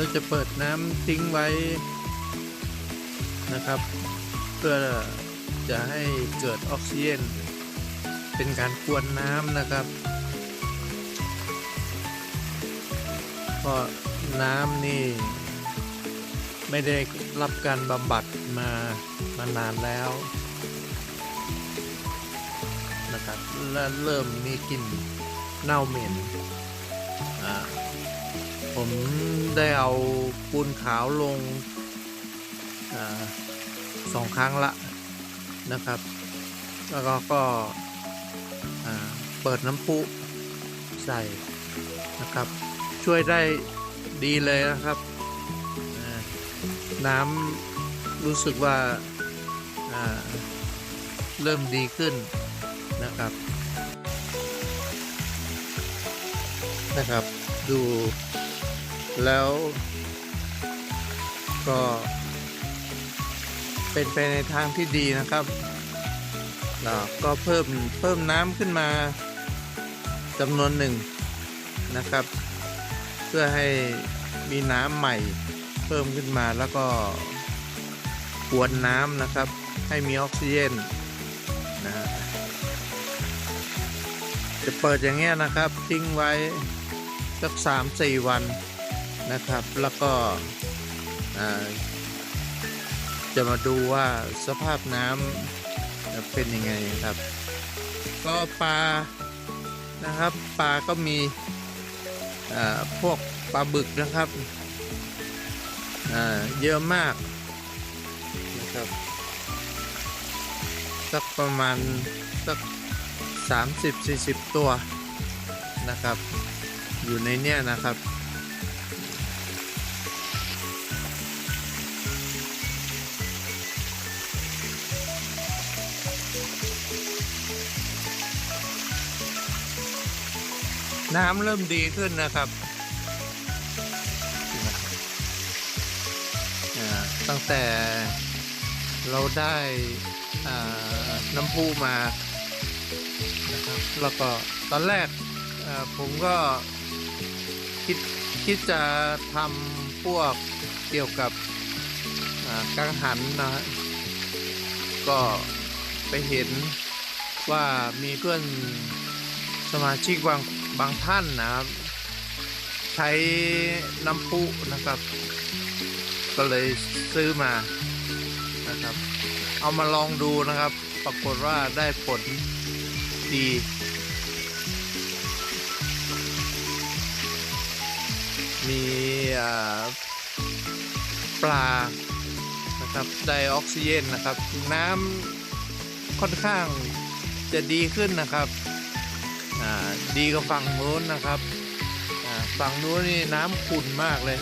เราจะเปิดน้ำทิ้งไว้นะครับ เพื่อจะให้เกิดออกซิเจนเป็นการกวนน้ำนะครับเพราะน้ำนี่ไม่ได้รับการบำบัดมามานานแล้วนะครับและเริ่มมีกลิ่นเน่าเหม็นอ่า ผมได้เอาปูนขาวลงอสองครั้งละนะครับ แล้วก็ก็เปิดน้ำพุใส่นะครับ ช่วยได้ดีเลยนะครับ น้ำรู้สึกว่าเริ่มดีขึ้นนะครับนะครับดู แล้วก็ เป็นไปในทางที่ดีนะครับแล้วก็เพิ่มเพิ่มน้ำขึ้นมาจำนวนหนึ่งนะครับ เพื่อให้มีน้ำใหม่เพิ่มขึ้นมาแล้วก็กวนน้ำนะครับ ให้มีออกซิเจนนะฮะจะเปิดอย่างเงี้ยนะครับ ทิ้งไว้สักสามสี่วัน นะครับ แล้วก็จะมาดูว่าสภาพน้ำเป็นยังไงครับ ก็ปลานะครับปลาก็มีพวกปลาบึกนะครับเยอะมากนะครับสักประมาณสัก 30-40 ตัวนะครับ อยู่ในเนี้ยนะครับ น้ำเริ่มดีขึ้นนะครับตั้งแต่เราได้น้ำพุมานะครับแล้วก็ตอนแรกผมก็คิดคิดจะทำพวกเกี่ยวกับอ่ากังหันนะฮะก็ไปเห็นว่ามีเพื่อนสมาชิกบาง บางท่านนะครับ ใช้น้ำพุนะครับ ก็เลยซื้อมานะครับ เอามาลองดูนะครับ ปรากฏว่าได้ผลดีมีปลานะครับไดออกซิเจนนะครับ น้ำค่อนข้างจะดีขึ้นนะครับ ดีกว่าฝั่งนู้นนะครับฝั่งนู้นนี่น้ำขุ่นมากเลย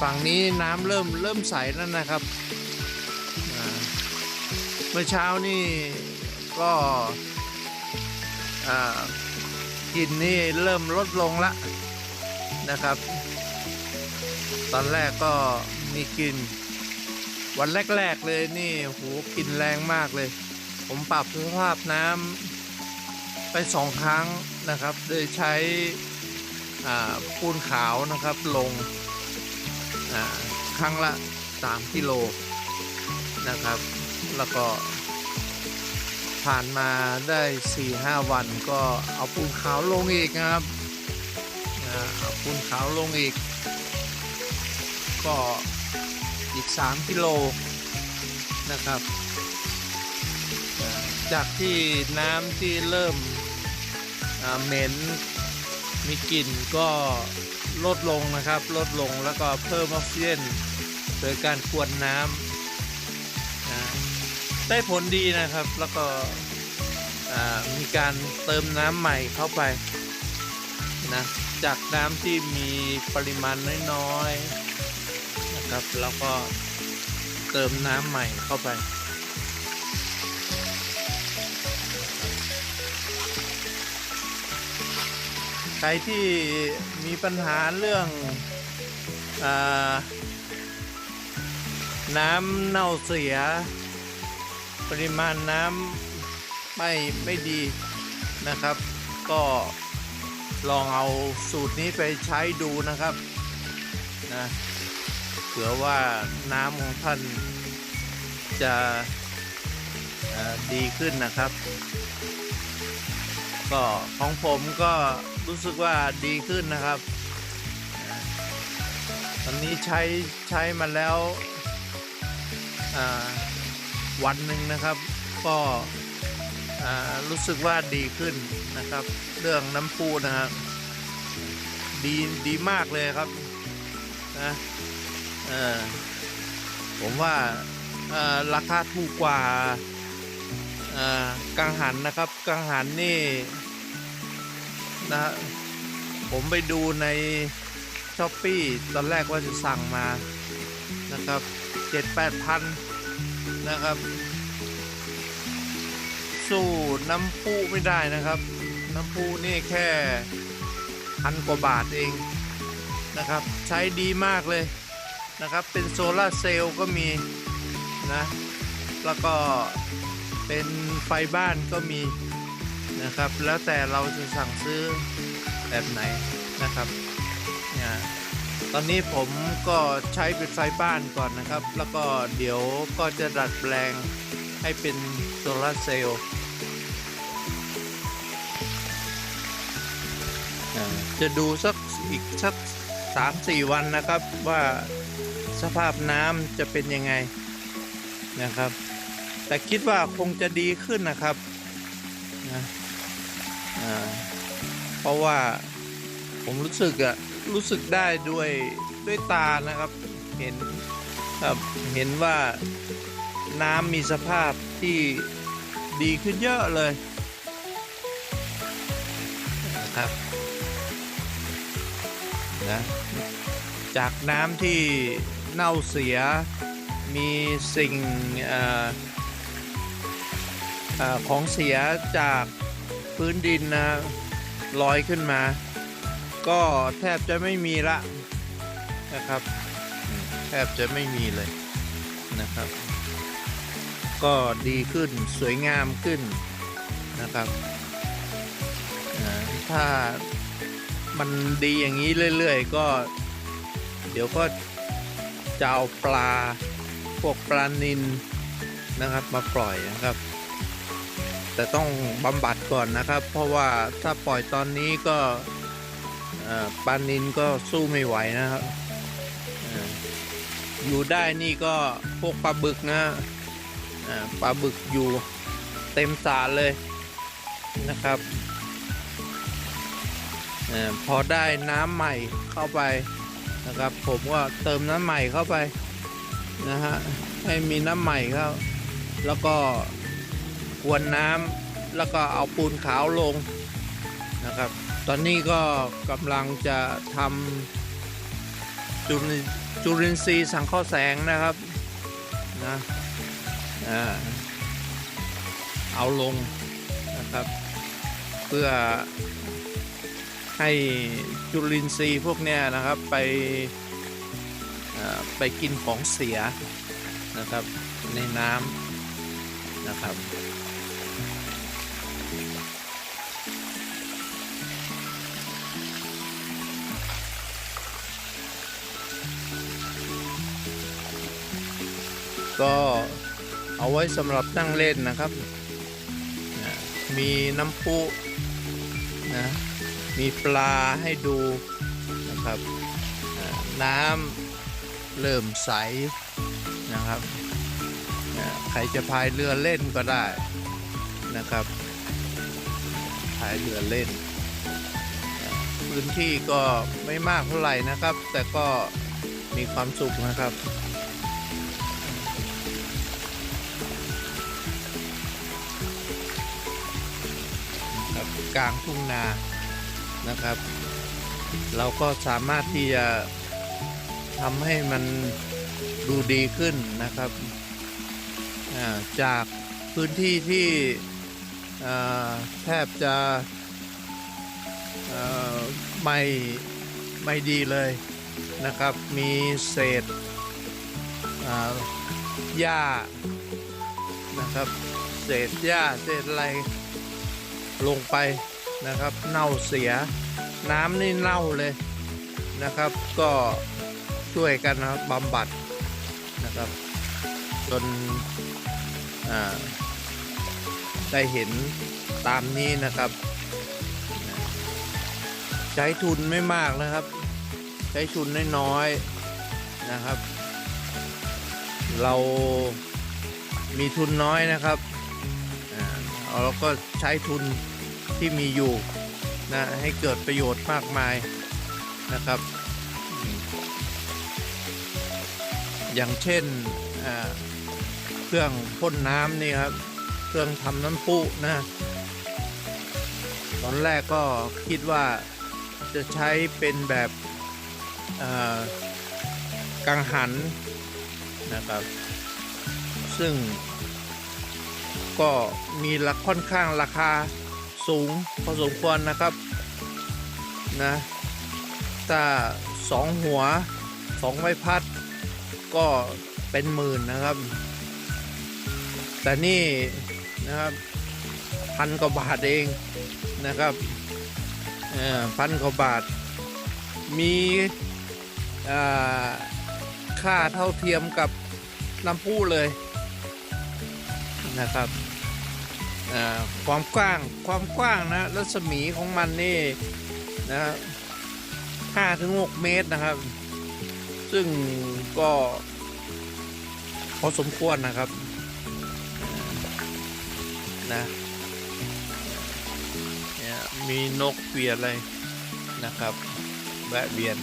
ฝั่งนี้น้ำเริ่มเริ่มใสแล้วนะครับเมื่อเช้านี่ก็กลินนี่เริ่มลดลงละนะครับ ตอนแรกก็มีกลิ่นวันแรก ๆ เลยนี่โหกลิ่นแรงมากเลย ผมปรับสภาพน้ำ ไปสองครั้งนะครับ โดยใช้ปูนขาวนะครับลงครั้งละ 3 กิโลนะครับ แล้วก็ผ่านมาได้ 4-5 วันก็เอาปูนขาวลงอีกนะครับเอาปูนขาวลงอีก ก็อีก 3 กิโลนะครับ จากที่น้ำที่เริ่ม เหม็นมีกลิ่นก็ลดลงนะครับ ลดลงแล้วก็เพิ่มออกซิเจนโดยการกวนน้ำได้ผลดีนะครับ แล้วก็มีการเติมน้ำใหม่เข้าไปนะจากน้ำที่มีปริมาณน้อยๆนะครับ แล้วก็เติมน้ำใหม่เข้าไป ใครที่มีปัญหาเรื่องอน้ำเน่าเสีย ปริมาณน้ำไม่ไม่ดีนะครับ ก็ลองเอาสูตรนี้ไปใช้ดูนะครับนะเผื่อว่าน้ำของท่านจะดีขึ้นนะครับ ก็ของผมก็ รู้สึกว่าดีขึ้นนะครับตอนนี้ใช้ใช้มาแล้ววันหนึ่งนะครับ ก็รู้สึกว่าดีขึ้นนะครับ เรื่องน้ำพุนะครับดีดีมากเลยครับนะเออผมว่าราคาถูกกว่ากังหันนะครับ กังหันนี่ นะผมไปดูในช้อปปี้ตอนแรกว่าจะสั่งมานะครับเจ็ดแปดพันนะครับ สู้น้ำพุไม่ได้นะครับ น้ำพุนี่แค่พันกว่าบาทเองนะครับ ใช้ดีมากเลยนะครับ เป็นโซลาเซลล์ก็มีนะ แล้วก็เป็นไฟบ้านก็มี นะครับ แล้วแต่เราจะสั่งซื้อแบบไหนนะครับเนี่ยตอนนี้ผมก็ใช้เป็นไฟบ้านก่อนนะครับ แล้วก็เดี๋ยวก็จะดัดแปลงให้เป็นโซลาเซลล์จะดูสักอีกสักสามสี่วันนะครับว่าสภาพน้ำจะเป็นยังไงนะครับ แต่คิดว่าคงจะดีขึ้นนะครับนะ เพราะว่าผมรู้สึกอะรู้สึกได้ด้วยด้วยตานะครับเห็นครับเห็นว่าน้ำมีสภาพที่ดีขึ้นเยอะเลยนะครับนะจากน้ำที่เน่าเสียมีสิ่งเออเออของเสียจาก พื้นดินนะลอยขึ้นมา ก็แทบจะไม่มีละนะครับ แทบจะไม่มีเลยนะครับ ก็ดีขึ้นสวยงามขึ้นนะครับถ้ามันดีอย่างนี้เรื่อยๆ ก็ เดี๋ยวก็จะเอาปลาพวกปลานินนะครับมาปล่อยนะครับ แต่ต้องบำบัดก่อนนะครับ เพราะว่าถ้าปล่อยตอนนี้ก็ปลานินก็สู้ไม่ไหวนะครับอยู่ได้นี่ก็พวกปลาบึกนะปลาบึกอยู่เต็มสารเลยนะครับอพอได้น้ำใหม่เข้าไปนะครับ ผมก็เติมน้ำใหม่เข้าไปนะฮะให้มีน้ำใหม่เข้าแล้วก็ กวนน้ำแล้วก็เอาปูนขาวลงนะครับ ตอนนี้ก็กำลังจะทำจุลินจุลินทรีย์สังเคราะห์แสงนะครับนะเอาลงนะครับ เพื่อให้จุลินทรีย์พวกเนี้ยนะครับไปไปกินของเสียนะครับในน้ำนะครับ ก็เอาไว้สำหรับนั่งเล่นนะครับนะมีน้ำพุนะมีปลาให้ดูนะครับน้ำเริ่มใสนะครับใครจะพายเรือเล่นก็ได้นะครับพายเรือเล่น พื้นที่ก็ไม่มากเท่าไหร่นะครับ แต่ก็มีความสุขนะครับ กลางทุ่งนานะครับ เราก็สามารถที่จะทำให้มันดูดีขึ้นนะครับจากพื้นที่ที่แทบจะไม่ไม่ดีเลยนะครับ มีเศษหญ้านะครับ เศษหญ้าเศษอะไร ลงไปนะครับเน่าเสียน้ำนี่เน่าเลยนะครับ ก็ช่วยกันนะบำบัดนะครับ จนอ่าได้เห็นตามนี้นะครับ ใช้ทุนไม่มากนะครับ ใช้ทุนน้อยๆนะครับ เรามีทุนน้อยนะครับอ่าเราก็ใช้ทุน ที่มีอยู่นะให้เกิดประโยชน์มากมายนะครับ อย่างเช่นเครื่องพ่นน้ำนี่ครับ เครื่องทำน้ำพุนะตอนแรกก็คิดว่าจะใช้เป็นแบบกังหันนะครับ ซึ่งก็มีราค่อนข้างราคา สูงพอสมควรนะครับนะถ้าสองหัวสองใบพัดก็เป็นหมื่นนะครับ แต่นี่นะครับพันกว่าบาทเองนะครับพันกว่าบาท มีค่าเท่าเทียมกับน้ำพุเลยนะครับ ความกว้างความกว้างนะรัศมีของมันนี่นะห้าถึงหกเมตรนะครับ ซึ่งก็พอสมควรนะครับนะมีนกเวียนอะไรนะครับ แวะเวียน